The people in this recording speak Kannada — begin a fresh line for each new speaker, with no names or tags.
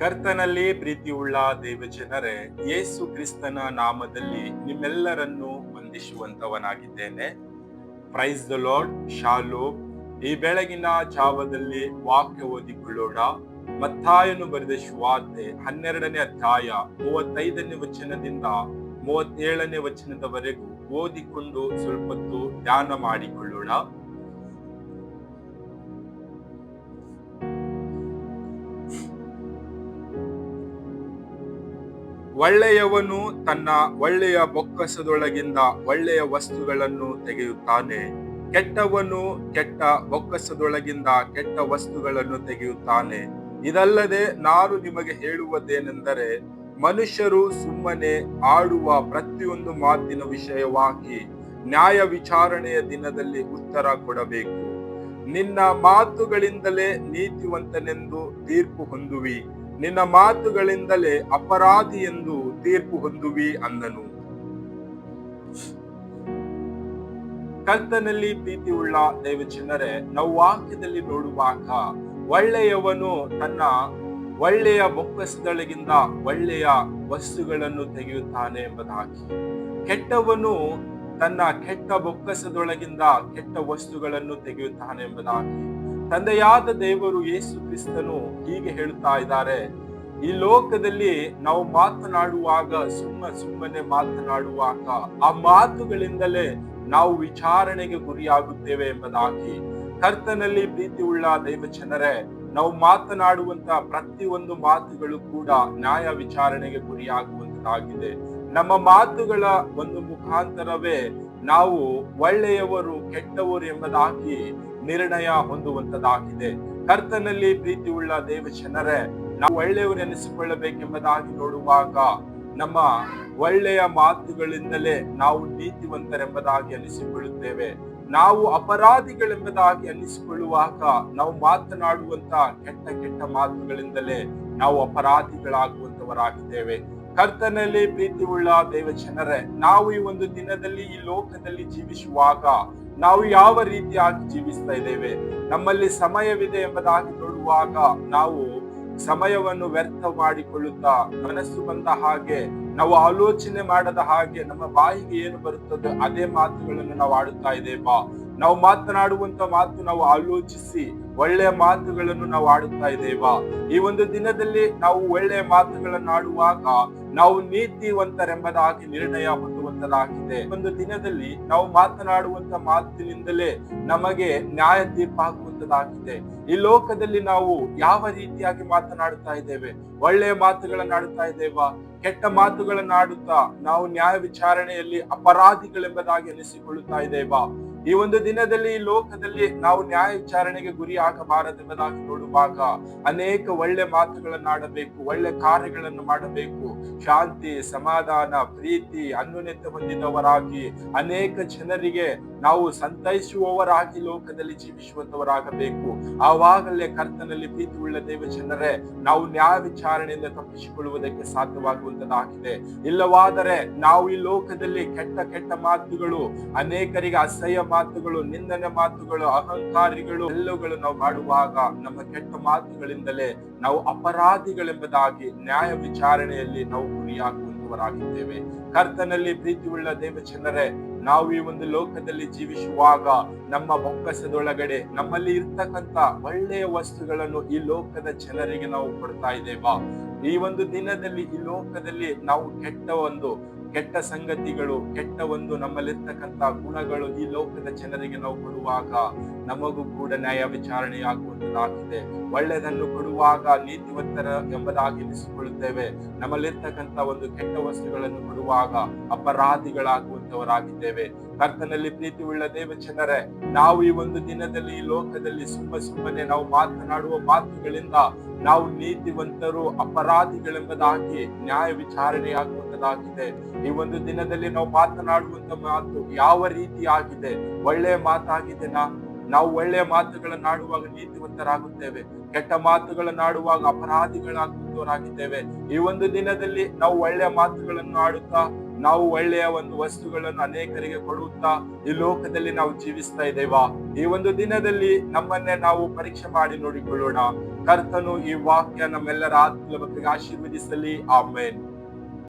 ಕರ್ತನಲ್ಲಿ ಪ್ರೀತಿಯುಳ್ಳ ದೇವಜನರೇ, ಯೇಸು ಕ್ರಿಸ್ತನ ನಾಮದಲ್ಲಿ ನಿಮ್ಮೆಲ್ಲರನ್ನು ವಂದಿಸುವಂತವನಾಗಿದ್ದೇನೆ. ಪ್ರೈಸ್ ದ ಲಾರ್ಡ್ ಶಾಲು. ಈ ಬೆಳಗಿನ ಜಾವದಲ್ಲಿ ವಾಕ್ಯ ಓದಿಕೊಳ್ಳೋಣ. ಮತ್ತಾಯನು ಬರೆದ ಶುವಾರ್ತೆ ಹನ್ನೆರಡನೇ ಅಧ್ಯಾಯ ಮೂವತ್ತೈದನೇ ವಚನದಿಂದ ಮೂವತ್ತೇಳನೇ ವಚನದವರೆಗೂ ಓದಿಕೊಂಡು ಸ್ವಲ್ಪ ಹೊತ್ತು ಧ್ಯಾನ ಮಾಡಿಕೊಳ್ಳೋಣ. ಒಳ್ಳೆಯವನು ತನ್ನ ಒಳ್ಳೆಯ ಬೊಕ್ಕಸದೊಳಗಿಂದ ಒಳ್ಳೆಯ ವಸ್ತುಗಳನ್ನು ತೆಗೆಯುತ್ತಾನೆ. ಕೆಟ್ಟವನು ಕೆಟ್ಟ ಬೊಕ್ಕಸದೊಳಗಿಂದ ಕೆಟ್ಟ ವಸ್ತುಗಳನ್ನು ತೆಗೆಯುತ್ತಾನೆ. ಇದಲ್ಲದೆ ನಾನು ನಿಮಗೆ ಹೇಳುವುದೇನೆಂದರೆ, ಮನುಷ್ಯರು ಸುಮ್ಮನೆ ಆಡುವ ಪ್ರತಿಯೊಂದು ಮಾತಿನ ವಿಷಯವಾಗಿ ನ್ಯಾಯ ವಿಚಾರಣೆಯ ದಿನದಲ್ಲಿ ಉತ್ತರ ಕೊಡಬೇಕು. ನಿನ್ನ ಮಾತುಗಳಿಂದಲೇ ನೀತಿವಂತನೆಂದು ತೀರ್ಪು ಹೊಂದುವಿ. ನಿನ್ನ ಮಾತುಗಳಿಂದಲೇ ಅಪರಾಧಿ ಎಂದು ತೀರ್ಪು ಹೊಂದುವಿ ಅಂದನು. ಕರ್ತನಲ್ಲಿ ಪ್ರೀತಿ ಉಳ್ಳ ದೈವಚಿನ್ನರೇ, ನಾವು ವಾಕ್ಯದಲ್ಲಿ ನೋಡುವಾಗ ಒಳ್ಳೆಯವನು ತನ್ನ ಒಳ್ಳೆಯ ಬೊಕ್ಕಸದೊಳಗಿಂದ ಒಳ್ಳೆಯ ವಸ್ತುಗಳನ್ನು ತೆಗೆಯುತ್ತಾನೆ ಎಂಬುದಾಗಿ. ಕೆಟ್ಟವನು ತನ್ನ ಕೆಟ್ಟ ಬೊಕ್ಕಸದೊಳಗಿಂದ ಕೆಟ್ಟ ವಸ್ತುಗಳನ್ನು ತೆಗೆಯುತ್ತಾನೆ ಎಂಬುದಾಗಿ. ತಂದೆಯಾದ ದೇವರು ಯೇಸು ಕ್ರಿಸ್ತನು ಹೀಗೆ ಹೇಳುತ್ತಾ ಇದ್ದಾರೆ. ಈ ಲೋಕದಲ್ಲಿ ನಾವು ಮಾತನಾಡುವಾಗ, ಸುಮ್ಮ ಸುಮ್ಮನೆ ಮಾತನಾಡುವಾಗ ಆ ಮಾತುಗಳಿಂದಲೇ ನಾವು ವಿಚಾರಣೆಗೆ ಗುರಿಯಾಗುತ್ತೇವೆ ಎಂಬುದಾಗಿ. ಕರ್ತನಲ್ಲಿ ಪ್ರೀತಿ ಉಳ್ಳ ದೈವಚನರೇ ನಾವು ಮಾತನಾಡುವಂತ ಪ್ರತಿಯೊಂದು ಮಾತುಗಳು ಕೂಡ ನ್ಯಾಯ ವಿಚಾರಣೆಗೆ ಗುರಿಯಾಗುವಂತಾಗಿದೆ ನಮ್ಮ ಮಾತುಗಳ ಒಂದು ಮುಖಾಂತರವೇ ನಾವು ಒಳ್ಳೆಯವರು, ಕೆಟ್ಟವರು ಎಂಬುದಾಗಿ ನಿರ್ಣಯ ಹೊಂದುವಂತದಾಗಿದೆ ಕರ್ತನಲ್ಲಿ ಪ್ರೀತಿ ಉಳ್ಳ ದೇವಚನರೇ ನಾವು ಒಳ್ಳೆಯವರು ಎನಿಸಿಕೊಳ್ಳಬೇಕೆಂಬುದಾಗಿ ನೋಡುವಾಗ ನಮ್ಮ ಒಳ್ಳೆಯ ಮಾತುಗಳಿಂದಲೇ ನಾವು ನೀತಿವಂತರೆಂಬುದಾಗಿ ಅನಿಸಿಕೊಳ್ಳುತ್ತೇವೆ ನಾವು ಅಪರಾಧಿಗಳೆಂಬುದಾಗಿ ಅನಿಸಿಕೊಳ್ಳುವಾಗ ನಾವು ಮಾತನಾಡುವಂತ ಕೆಟ್ಟ ಕೆಟ್ಟ ಮಾತುಗಳಿಂದಲೇ ನಾವು ಅಪರಾಧಿಗಳಾಗುವಂತವರಾಗಿದ್ದೇವೆ. ಕರ್ತನಲ್ಲಿ ಪ್ರೀತಿ ಉಳ್ಳ ದೇವಚನರೇ ನಾವು ಈ ಒಂದು ದಿನದಲ್ಲಿ ಈ ಲೋಕದಲ್ಲಿ ಜೀವಿಸುವಾಗ ನಾವು ಯಾವ ರೀತಿಯಾಗಿ ಜೀವಿಸ್ತಾ ಇದ್ದೇವೆ? ನಮ್ಮಲ್ಲಿ ಸಮಯವಿದೆ ಎಂಬುದಾಗಿ ನೋಡುವಾಗ ನಾವು ಸಮಯವನ್ನು ವ್ಯರ್ಥ ಮಾಡಿಕೊಳ್ಳುತ್ತಾ ಮನಸ್ಸು ಬಂದ ಹಾಗೆ, ನಾವು ಆಲೋಚನೆ ಮಾಡದ ಹಾಗೆ ನಮ್ಮ ಬಾಯಿಗೆ ಏನು ಬರುತ್ತದೆ ಅದೇ ಮಾತುಗಳನ್ನು ನಾವು ಆಡುತ್ತಾ ಇದ್ದೇವಾ. ನಾವು ಮಾತನಾಡುವಂತ ಮಾತು ನಾವು ಆಲೋಚಿಸಿ ಒಳ್ಳೆಯ ಮಾತುಗಳನ್ನು ನಾವು ಆಡುತ್ತಾ ಇದ್ದೇವಾ. ಈ ಒಂದು ದಿನದಲ್ಲಿ ನಾವು ಒಳ್ಳೆಯ ಮಾತುಗಳನ್ನು ಆಡುವಾಗ ನಾವು ನೀತಿವಂತರೆಂಬುದಾಗಿ, ನಿರ್ಣಯ ಹೊಂದುವಂತದಾಗಿದೆ ಒಂದು ದಿನದಲ್ಲಿ ನಾವು ಮಾತನಾಡುವಂತ ಮಾತಿನಿಂದಲೇ ನಮಗೆ ನ್ಯಾಯ ತೀರ್ಪಾಗುವಂತದಾಗಿದೆ ಈ ಲೋಕದಲ್ಲಿ ನಾವು ಯಾವ ರೀತಿಯಾಗಿ ಮಾತನಾಡುತ್ತಾ ಇದ್ದೇವೆ? ಒಳ್ಳೆಯ ಮಾತುಗಳನ್ನಾಡುತ್ತಾ ಇದ್ದೇವಾ? ಕೆಟ್ಟ ಮಾತುಗಳನ್ನಾಡುತ್ತಾ ನಾವು ನ್ಯಾಯ ವಿಚಾರಣೆಯಲ್ಲಿ ಅಪರಾಧಿಗಳೆಂಬುದಾಗಿ ಅನಿಸಿಕೊಳ್ಳುತ್ತಾ ಇದ್ದೇವಾ? ಈ ಒಂದು ದಿನದಲ್ಲಿ ಈ ಲೋಕದಲ್ಲಿ ನಾವು ನ್ಯಾಯ ವಿಚಾರಣೆಗೆ ಗುರಿ ಆಗಬಾರದೆಂಬುದಾಗಿ ನೋಡುವಾಗ ಅನೇಕ ಒಳ್ಳೆ ಮಾತುಗಳನ್ನಾಡಬೇಕು ಒಳ್ಳೆ ಕಾರ್ಯಗಳನ್ನು ಮಾಡಬೇಕು. ಶಾಂತಿ, ಸಮಾಧಾನ, ಪ್ರೀತಿ, ಅನ್ಯೋನ್ಯತೆ ಹೊಂದಿದವರಾಗಿ, ಅನೇಕ ಜನರಿಗೆ ನಾವು ಸಂತೈಸುವವರಾಗಿ ಲೋಕದಲ್ಲಿ ಜೀವಿಸುವಂತವರಾಗಬೇಕು. ಆವಾಗಲೇ ಕರ್ತನಲ್ಲಿ ಪ್ರೀತಿ ಉಳ್ಳ ದೇವ ಜನರೇ, ನಾವು ನ್ಯಾಯ ವಿಚಾರಣೆಯಿಂದ ತಪ್ಪಿಸಿಕೊಳ್ಳುವುದಕ್ಕೆ ಸಾಧ್ಯವಾಗುವಂತದಾಗಿದೆ. ಇಲ್ಲವಾದರೆ ನಾವು ಈ ಲೋಕದಲ್ಲಿ ಕೆಟ್ಟ ಕೆಟ್ಟ ಮಾತುಗಳು, ಅನೇಕರಿಗೆ ಅಸಹ್ಯ ಮಾತುಗಳು, ನಿಂದನೆ ಮಾತುಗಳು, ಅಹಂಕಾರಿಗಳು ಎಲ್ಲವುಗಳು ನಾವು ಮಾಡುವಾಗ ನಮ್ಮ ಕೆಟ್ಟ ಮಾತುಗಳಿಂದಲೇ ನಾವು ಅಪರಾಧಿಗಳೆಂಬುದಾಗಿ ನ್ಯಾಯ ವಿಚಾರಣೆಯಲ್ಲಿ ನಾವು ಗುರಿಯಾಗುವಂತವರಾಗಿದ್ದೇವೆ. ಕರ್ತನಲ್ಲಿ ಪ್ರೀತಿ ಉಳ್ಳ ದೇವಚನರೇ ನಾವು ಈ ಒಂದು ಲೋಕದಲ್ಲಿ ಜೀವಿಸುವಾಗ ನಮ್ಮ ಬೊಕ್ಕಸದೊಳಗಡೆ ನಮ್ಮಲ್ಲಿ ಇರ್ತಕ್ಕಂತ ಒಳ್ಳೆಯ ವಸ್ತುಗಳನ್ನು ಈ ಲೋಕದ ಜನರಿಗೆ ನಾವು ಕೊಡ್ತಾ ಇದ್ದೇವಾ? ಈ ಒಂದು ದಿನದಲ್ಲಿ ಈ ಲೋಕದಲ್ಲಿ ನಾವು ಕೆಟ್ಟ ಒಂದು ಕೆಟ್ಟ ಸಂಗತಿಗಳು, ಕೆಟ್ಟ ಒಂದು ನಮ್ಮಲ್ಲಿರ್ತಕ್ಕಂಥ ಗುಣಗಳು ಈ ಲೋಕದ ಜನರಿಗೆ ನಾವು ಕೊಡುವಾಗ ನಮಗೂ ಕೂಡ ನ್ಯಾಯ ವಿಚಾರಣೆ ಒಳ್ಳೆಯದನ್ನು ಕೊಡುವಾಗ ನೀತಿವಂತರ ಎಂಬುದಾಗಿ ಎನಿಸಿಕೊಳ್ಳುತ್ತೇವೆ. ನಮ್ಮಲ್ಲಿರ್ತಕ್ಕಂಥ ಒಂದು ಕೆಟ್ಟ ವಸ್ತುಗಳನ್ನು ಕೊಡುವಾಗ ಅಪರಾಧಿಗಳಾಗುವಂತವರಾಗಿದ್ದೇವೆ ಕರ್ತನಲ್ಲಿ ಪ್ರೀತಿ ಉಳ್ಳ ದೇವಚನರೇ ನಾವು ಈ ಒಂದು ದಿನದಲ್ಲಿ ಈ ಲೋಕದಲ್ಲಿ ಸುಮ್ಮ ಸುಮ್ಮನೆ ನಾವು ಮಾತನಾಡುವ ಮಾತುಗಳಿಂದ ನಾವು ನೀತಿವಂತರು, ಅಪರಾಧಿಗಳೆಂಬುದಾಗಿ, ನ್ಯಾಯ ವಿಚಾರಣೆ ಆಗುವಂತದಾಗಿದೆ. ಈ ಒಂದು ದಿನದಲ್ಲಿ ನಾವು ಮಾತನಾಡುವಂತ ಮಾತು ಯಾವ ರೀತಿ ಆಗಿದೆ ಒಳ್ಳೆಯ ಮಾತಾಗಿದೆ ನಾವು ಒಳ್ಳೆಯ ಮಾತುಗಳನ್ನಾಡುವಾಗ ನೀತಿವಂತರಾಗುತ್ತೇವೆ. ಕೆಟ್ಟ ಮಾತುಗಳನ್ನು ಆಡುವಾಗ ಅಪರಾಧಿಗಳಾಗುವವರಾಗಿದ್ದೇವೆ ಈ ಒಂದು ದಿನದಲ್ಲಿ ನಾವು ಒಳ್ಳೆಯ ಮಾತುಗಳನ್ನು ಆಡುತ್ತಾ, ನಾವು ಒಳ್ಳೆಯ ಒಂದು ವಸ್ತುಗಳನ್ನು ಅನೇಕರಿಗೆ ಕೊಡುತ್ತಾ, ಈ ಲೋಕದಲ್ಲಿ ನಾವು ಜೀವಿಸ್ತಾ ಇದ್ದೇವಾ. ಈ ಒಂದು ದಿನದಲ್ಲಿ ನಮ್ಮನ್ನೇ ನಾವು ಪರೀಕ್ಷೆ ಮಾಡಿ ನೋಡಿಕೊಳ್ಳೋಣ. ಕರ್ತನು ಈ ವಾಕ್ಯ ನಮ್ಮೆಲ್ಲರ ಮಕ್ಕಳಿಗೆ ಆಶೀರ್ವದಿಸಲಿ. ಆಮೇನ್.